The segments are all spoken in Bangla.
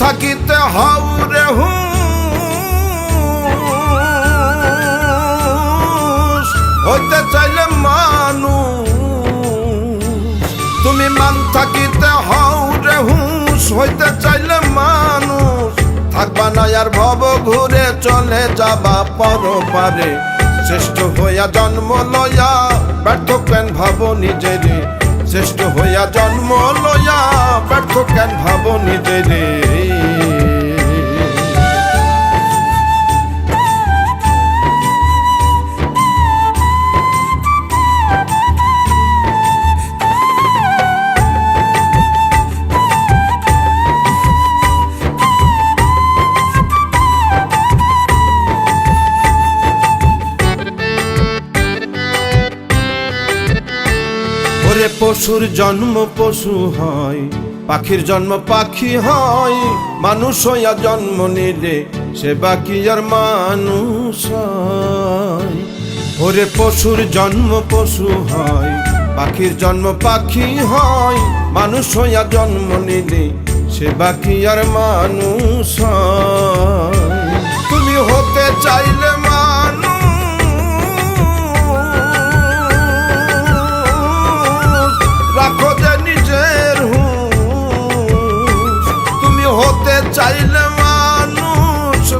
থাকিতে হও রে হু হইতে চাইলে মানুষ। তুমি মান থাকিতে হও রে হইতে চাইলে মানুষ। থাকবা না আর ভব ঘুরে চলে যাবা পর পারে শ্রেষ্ঠ হইয়া জন্ম লয়া ব্যর্থ কেন ভাবো নিজেরে। শ্রেষ্ঠ হইয়া জন্ম লয়া ব্যর্থ কেন ভাবো নিজেরে? ওরে পশুর জন্ম পশু হয়, পাখির জন্ম পাখি হয়, মানুষ হইয়া জন্ম নিলে সে বাকি আর মানুষ ওরে পশুর জন্ম পশু হয়, পাখির জন্ম পাখি হয়, মানুষ হইয়া জন্ম নিলে সে বাকি আর মানুষ হয়।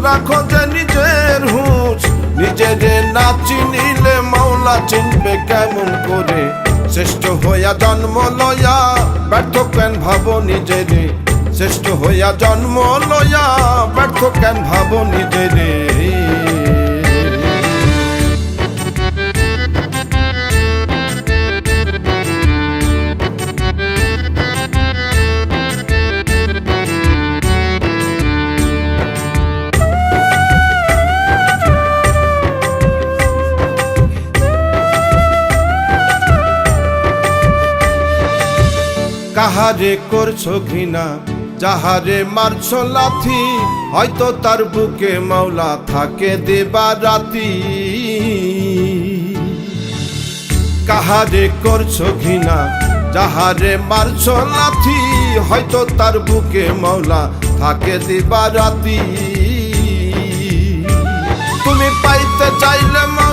রাখো যে নিজের হুঁশ। নিজেরে না চিনিলে মাওলা চিনবে কেমন করে। শ্রেষ্ঠ হইয়া জন্ম লয়া ব্যর্থ কেন ভাবো নিজেরে। শ্রেষ্ঠ হইয়া জন্ম লয়া ব্যর্থ কেন ভাবো কাহারে করছ ঘৃণা, যাহারে মারছো লাথি, হয়তো তার বুকে মাওলা থাকে দেবা রাতি। কাহারে করছ ঘৃণা, যাহারে মারছো লাথি, হয়তো তার বুকে মাওলা থাকে দেবা রাতি। তুমি পাইতে চাইলে মাওলার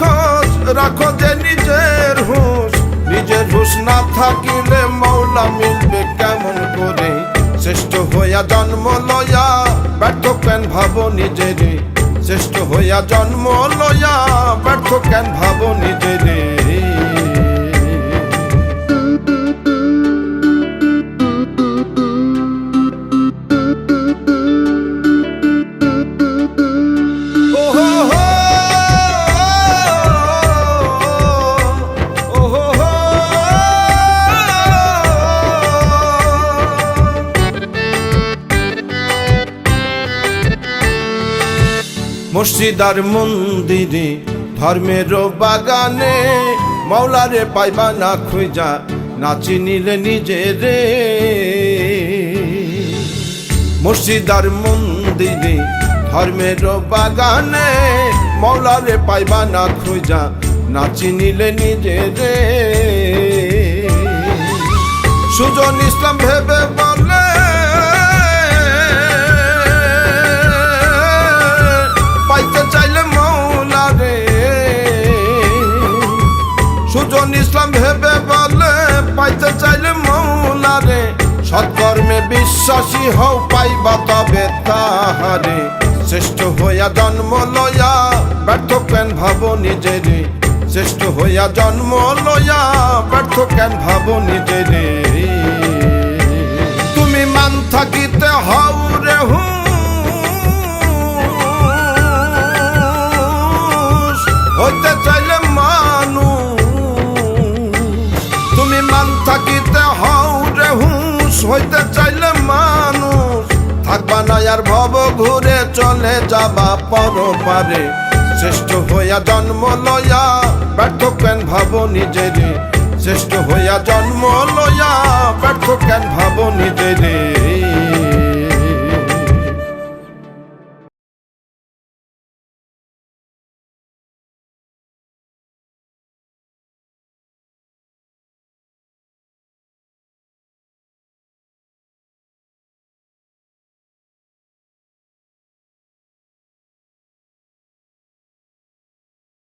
মাওলার রাখো যে নিজের হুঁশ। নিজের হুঁশ না থাকিলে মৌলা মিলবে কেমন করে? শ্রেষ্ঠ হইয়া জন্ম লয়া ব্যর্থ কেন ভাবো নিজেরে? শ্রেষ্ঠ হইয়া জন্ম লয়া ব্যর্থ কেন ভাবো নিজেরে? মসজিদ আর মন্দিরে, ধর্মের বাগানে মৌলারে পাইবা না খুঁজা নাচি নিলে নিজে রে মসজিদ আর মন্দিরে, ধর্মের বাগানে মৌলারে পাইবা না খুঁজা নাচি নিলে নিজে রে সুজন ইসলাম ভেবে বলে বিশ্বাসী হও পাইবা তবে তাহারে। শ্রেষ্ঠ হইয়া জন্ম লয়া ব্যর্থ কেন ভাবো নিজেরে। শ্রেষ্ঠ হইয়া জন্ম লয়া ব্যর্থ কেন ভাবো নিজেরে। তুমি মান থাকিতে হও রে হুঁশ হইতে চাইলে মানুষ। তুমি মান থাকিতে হও রে হুঁশ হইতে চাইলে মানুষ। থাকবা না আর ভব ঘুরে চলে যাবা পর পারে শ্রেষ্ঠ হইয়া জন্ম লয়া ব্যর্থ কেন ভাবো নিজেরে? শ্রেষ্ঠ হইয়া জন্ম লয়া ব্যর্থ কেন ভাবো নিজেরে?